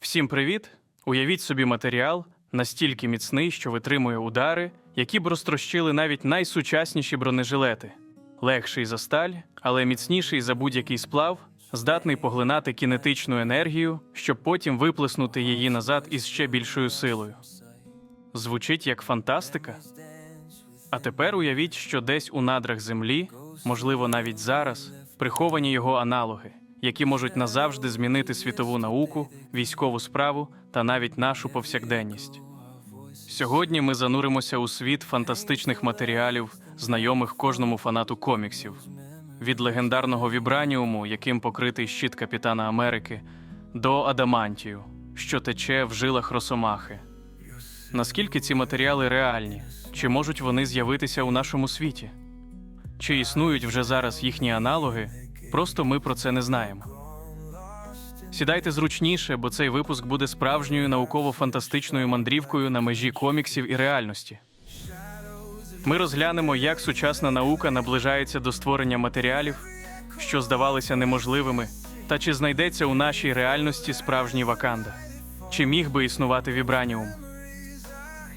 Всім привіт! Уявіть собі матеріал настільки міцний, що витримує удари, які б розтрощили навіть найсучасніші бронежилети. Легший за сталь, але міцніший за будь-який сплав, здатний поглинати кінетичну енергію, щоб потім виплеснути її назад із ще більшою силою. Звучить як фантастика. А тепер уявіть, що десь у надрах землі, можливо, навіть зараз, приховані його аналоги, які можуть назавжди змінити світову науку, військову справу та навіть нашу повсякденність. Сьогодні ми зануримося у світ фантастичних матеріалів, знайомих кожному фанату коміксів. Від легендарного вібраніуму, яким покритий щит Капітана Америки, до адамантію, що тече в жилах росомахи. Наскільки ці матеріали реальні? Чи можуть вони з'явитися у нашому світі? Чи існують вже зараз їхні аналоги? Просто ми про це не знаємо. Сідайте зручніше, бо цей випуск буде справжньою науково-фантастичною мандрівкою на межі коміксів і реальності. Ми розглянемо, як сучасна наука наближається до створення матеріалів, що здавалися неможливими, та чи знайдеться у нашій реальності справжній Ваканда, чи міг би існувати вібраніум.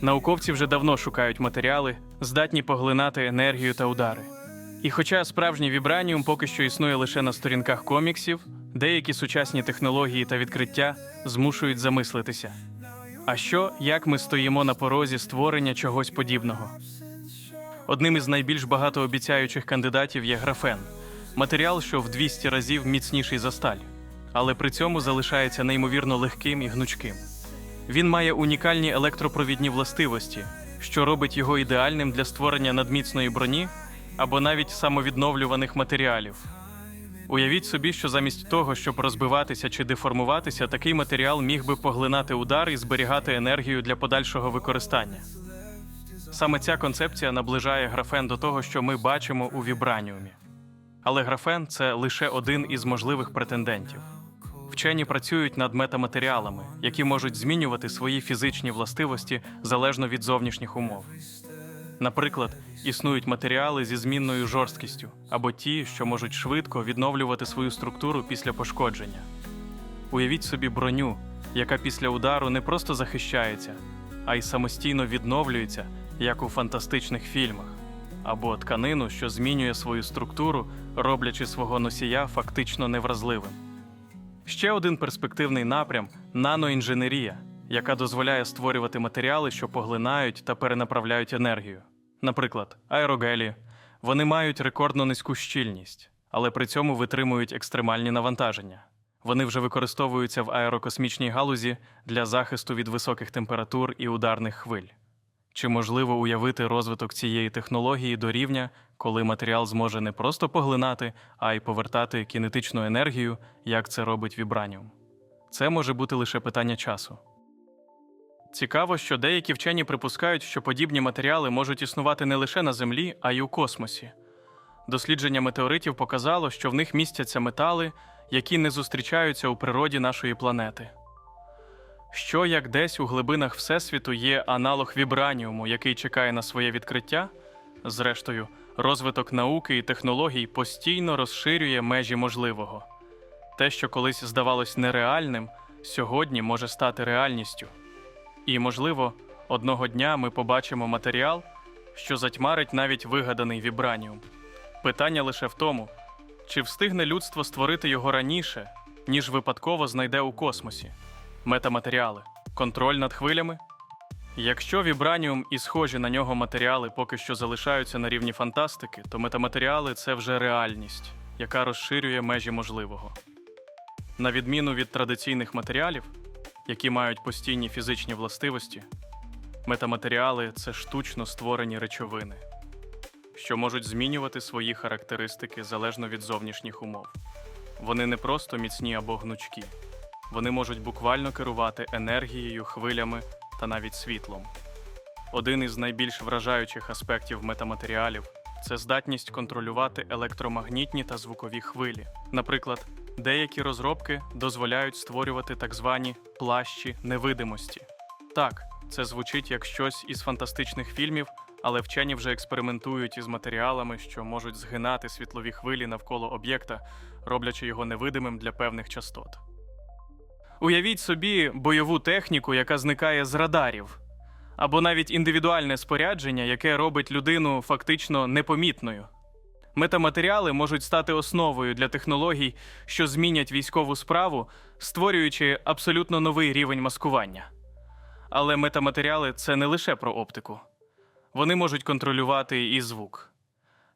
Науковці вже давно шукають матеріали, здатні поглинати енергію та удари. І хоча справжній вібраніум поки що існує лише на сторінках коміксів, деякі сучасні технології та відкриття змушують замислитися. А що, як ми стоїмо на порозі створення чогось подібного? Одним із найбільш багатообіцяючих кандидатів є графен матеріал, що в 200 разів міцніший за сталь, але при цьому залишається неймовірно легким і гнучким. Він має унікальні електропровідні властивості, що робить його ідеальним для створення надміцної броні або навіть самовідновлюваних матеріалів. Уявіть собі, що замість того, щоб розбиватися чи деформуватися, такий матеріал міг би поглинати удар і зберігати енергію для подальшого використання. Саме ця концепція наближає графен до того, що ми бачимо у вібраніумі. Але графен це лише один із можливих претендентів. Вчені працюють над метаматеріалами, які можуть змінювати свої фізичні властивості залежно від зовнішніх умов. Наприклад, існують матеріали зі змінною жорсткістю або ті, що можуть швидко відновлювати свою структуру після пошкодження. Уявіть собі броню, яка після удару не просто захищається, а й самостійно відновлюється, як у фантастичних фільмах, або тканину, що змінює свою структуру, роблячи свого носія фактично невразливим. Ще один перспективний напрям наноінженерія, яка дозволяє створювати матеріали, що поглинають та перенаправляють енергію. Наприклад, аерогелі. Вони мають рекордно низьку щільність, але при цьому витримують екстремальні навантаження. Вони вже використовуються в аерокосмічній галузі для захисту від високих температур і ударних хвиль. Чи можливо уявити розвиток цієї технології до рівня, коли матеріал зможе не просто поглинати, а й повертати кінетичну енергію, як це робить вібраніум? Це може бути лише питання часу. Цікаво, що деякі вчені припускають, що подібні матеріали можуть існувати не лише на Землі, а й у космосі. Дослідження метеоритів показало, що в них містяться метали, які не зустрічаються у природі нашої планети. Що як десь у глибинах Всесвіту є аналог вібраніуму, який чекає на своє відкриття? Зрештою, розвиток науки і технологій постійно розширює межі можливого. Те, що колись здавалось нереальним, сьогодні може стати реальністю. І, можливо, одного дня ми побачимо матеріал, що затьмарить навіть вигаданий вібраніум. Питання лише в тому, чи встигне людство створити його раніше, ніж випадково знайде у космосі. Метаматеріали, контроль над хвилями. Якщо вібраніум і схожі на нього матеріали поки що залишаються на рівні фантастики, то метаматеріали це вже реальність, яка розширює межі можливого. На відміну від традиційних матеріалів, які мають постійні фізичні властивості, метаматеріали це штучно створені речовини, що можуть змінювати свої характеристики залежно від зовнішніх умов. Вони не просто міцні або гнучкі, вони можуть буквально керувати енергією, хвилями та навіть світлом. Один із найбільш вражаючих аспектів метаматеріалів це здатність контролювати електромагнітні та звукові хвилі. Наприклад, деякі розробки дозволяють створювати так звані плащі невидимості. Так, це звучить як щось із фантастичних фільмів, але вчені вже експериментують із матеріалами, що можуть згинати світлові хвилі навколо об'єкта, роблячи його невидимим для певних частот. Уявіть собі бойову техніку, яка зникає з радарів, або навіть індивідуальне спорядження, яке робить людину фактично непомітною. Метаматеріали можуть стати основою для технологій, що змінять військову справу, створюючи абсолютно новий рівень маскування. Але метаматеріали це не лише про оптику. Вони можуть контролювати і звук.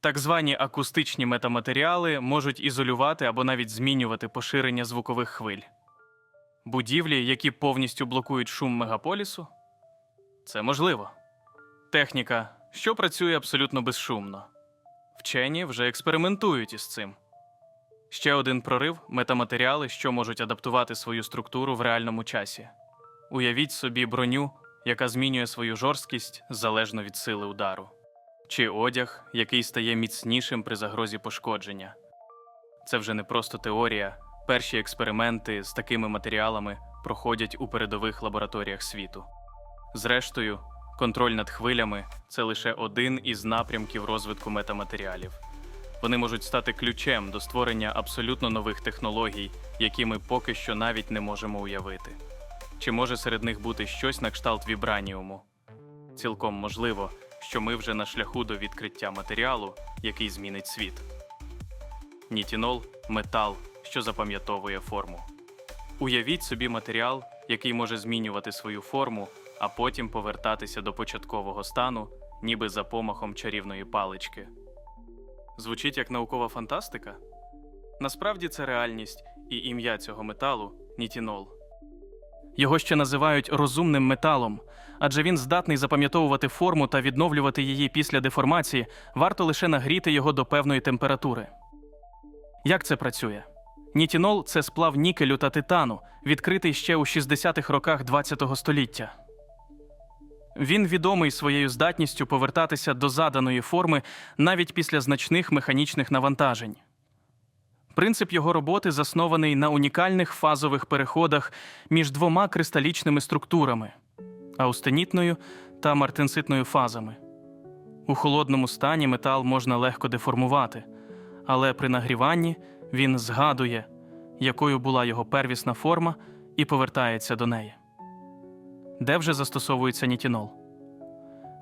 Так звані акустичні метаматеріали можуть ізолювати або навіть змінювати поширення звукових хвиль. Будівлі, які повністю блокують шум мегаполісу? Це можливо. Техніка, що працює абсолютно безшумно. Вчені вже експериментують із цим. Ще один прорив метаматеріали, що можуть адаптувати свою структуру в реальному часі. Уявіть собі броню, яка змінює свою жорсткість залежно від сили удару, чи одяг, який стає міцнішим при загрозі пошкодження. Це вже не просто теорія. Перші експерименти з такими матеріалами проходять у передових лабораторіях світу. Зрештою, контроль над хвилями це лише один із напрямків розвитку метаматеріалів. Вони можуть стати ключем до створення абсолютно нових технологій, які ми поки що навіть не можемо уявити. Чи може серед них бути щось на кшталт вібраніуму? Цілком можливо, що ми вже на шляху до відкриття матеріалу, який змінить світ. Нітінол метал, що запам'ятовує форму. Уявіть собі матеріал, який може змінювати свою форму, а потім повертатися до початкового стану, ніби за помахом чарівної палички. Звучить як наукова фантастика? Насправді це реальність, і ім'я цього металу нітінол. Його ще називають розумним металом, адже він здатний запам'ятовувати форму та відновлювати її після деформації, варто лише нагріти його до певної температури. Як це працює? Нітінол це сплав нікелю та титану, відкритий ще у 60-х роках ХХ століття. Він відомий своєю здатністю повертатися до заданої форми навіть після значних механічних навантажень. Принцип його роботи заснований на унікальних фазових переходах між двома кристалічними структурами аустенітною та мартенситною фазами. У холодному стані метал можна легко деформувати, але при нагріванні він згадує, якою була його первісна форма, і повертається до неї. Де вже застосовується нітінол?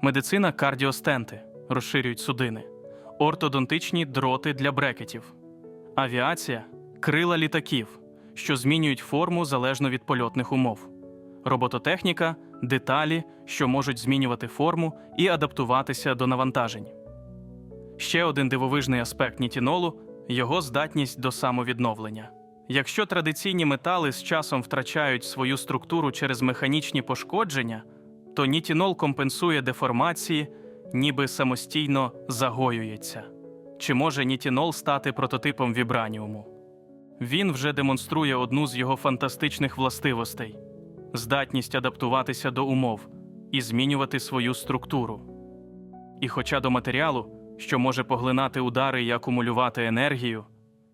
Медицина кардіостенти розширюють судини, ортодонтичні дроти для брекетів, авіація крила літаків, що змінюють форму залежно від польотних умов, робототехніка деталі, що можуть змінювати форму і адаптуватися до навантажень. Ще один дивовижний аспект нітінолу його здатність до самовідновлення. Якщо традиційні метали з часом втрачають свою структуру через механічні пошкодження, то нітінол компенсує деформації, ніби самостійно загоюється. Чи може нітінол стати прототипом вібраніуму? Він вже демонструє одну з його фантастичних властивостей здатність адаптуватися до умов і змінювати свою структуру. І хоча до матеріалу, що може поглинати удари і акумулювати енергію,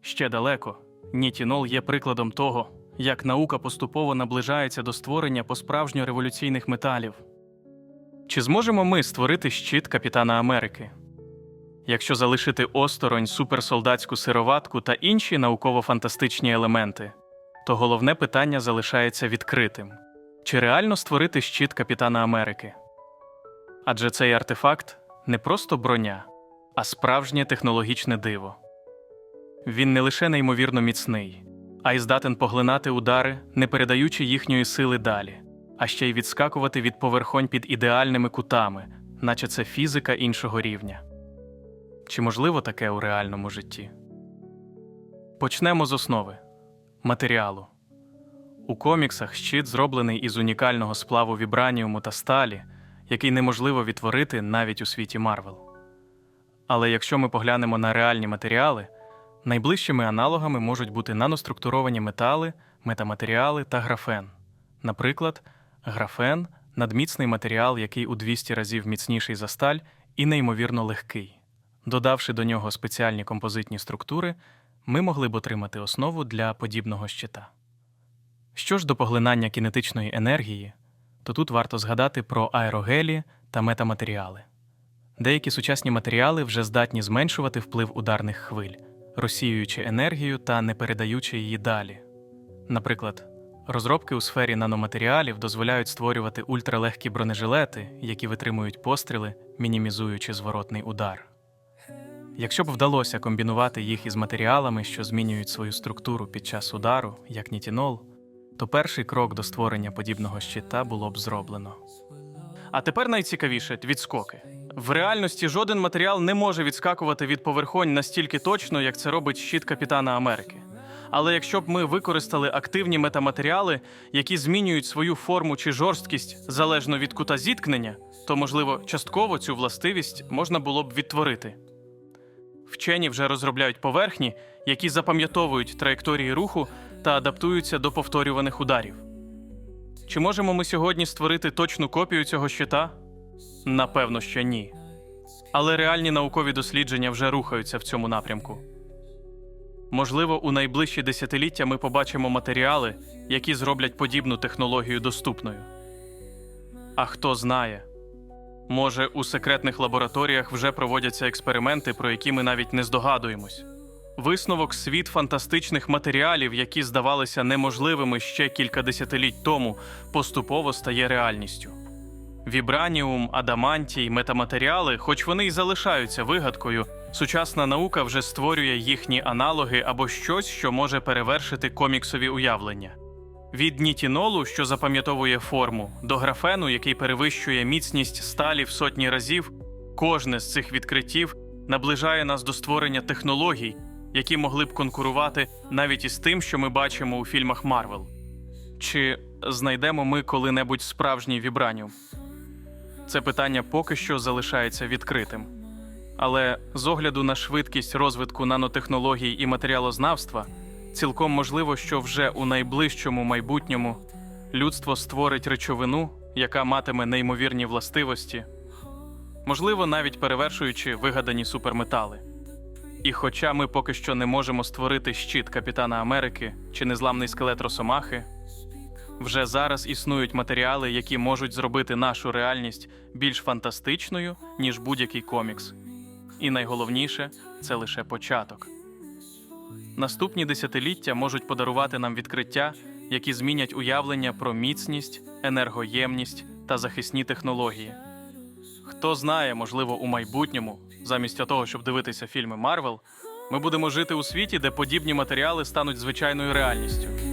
ще далеко, нітінол є прикладом того, як наука поступово наближається до створення по-справжньо революційних металів. Чи зможемо ми створити щит Капітана Америки? Якщо залишити осторонь суперсолдатську сироватку та інші науково-фантастичні елементи, то головне питання залишається відкритим: чи реально створити щит Капітана Америки? Адже цей артефакт не просто броня, а справжнє технологічне диво. Він не лише неймовірно міцний, а й здатен поглинати удари, не передаючи їхньої сили далі, а ще й відскакувати від поверхонь під ідеальними кутами, наче це фізика іншого рівня. Чи можливо таке у реальному житті? Почнемо з основи матеріалу. У коміксах щит зроблений із унікального сплаву вібраніуму та сталі, який неможливо відтворити навіть у світі Марвел. Але якщо ми поглянемо на реальні матеріали, найближчими аналогами можуть бути наноструктуровані метали, метаматеріали та графен. Наприклад, графен надміцний матеріал, який у 200 разів міцніший за сталь і неймовірно легкий. Додавши до нього спеціальні композитні структури, ми могли б отримати основу для подібного щита. Що ж до поглинання кінетичної енергії, то тут варто згадати про аерогелі та метаматеріали. Деякі сучасні матеріали вже здатні зменшувати вплив ударних хвиль, розсіюючи енергію та не передаючи її далі. Наприклад, Розробки у сфері наноматеріалів дозволяють створювати ультралегкі бронежилети, які витримують постріли, мінімізуючи зворотний удар. Якщо б вдалося комбінувати їх із матеріалами, що змінюють свою структуру під час удару, як нітінол, то перший крок до створення подібного щита було б зроблено. А тепер найцікавіше відскоки. В реальності жоден матеріал не може відскакувати від поверхонь настільки точно, як це робить щит Капітана Америки. Але якщо б ми використали активні метаматеріали, які змінюють свою форму чи жорсткість залежно від кута зіткнення, то, можливо, частково цю властивість можна було б відтворити. Вчені вже розробляють поверхні, які запам'ятовують траєкторії руху та адаптуються до повторюваних ударів. Чи можемо ми сьогодні створити точну копію цього щита? Напевно, що ні. Але реальні наукові дослідження вже рухаються в цьому напрямку. Можливо, у найближчі десятиліття ми побачимо матеріали, які зроблять подібну технологію доступною. А хто знає, може, у секретних лабораторіях вже проводяться експерименти, про які ми навіть не здогадуємось. Висновок світ фантастичних матеріалів, які здавалися неможливими ще кілька десятиліть тому, поступово стає реальністю. Вібраніум, адамантій, метаматеріали, хоч вони й залишаються вигадкою, сучасна наука вже створює їхні аналоги або щось, що може перевершити коміксові уявлення. Від нітінолу, що запам'ятовує форму, до графену, який перевищує міцність сталі в сотні разів, кожне з цих відкриттів наближає нас до створення технологій, які могли б конкурувати навіть із тим, що ми бачимо у фільмах Марвел. Чи знайдемо ми коли-небудь справжній вібраніум? Це питання поки що залишається відкритим. Але з огляду на швидкість розвитку нанотехнологій і матеріалознавства, цілком можливо, що вже у найближчому майбутньому людство створить речовину, яка матиме неймовірні властивості, можливо, навіть перевершуючи вигадані суперметали. І хоча ми поки що не можемо створити щит Капітана Америки чи незламний скелет Росомахи, вже зараз існують матеріали, які можуть зробити нашу реальність більш фантастичною, ніж будь-який комікс. І найголовніше це лише початок. Наступні десятиліття можуть подарувати нам відкриття, які змінять уявлення про міцність, енергоємність та захисні технології. Хто знає, можливо, у майбутньому, замість того, щоб дивитися фільми Марвел, ми будемо жити у світі, де подібні матеріали стануть звичайною реальністю.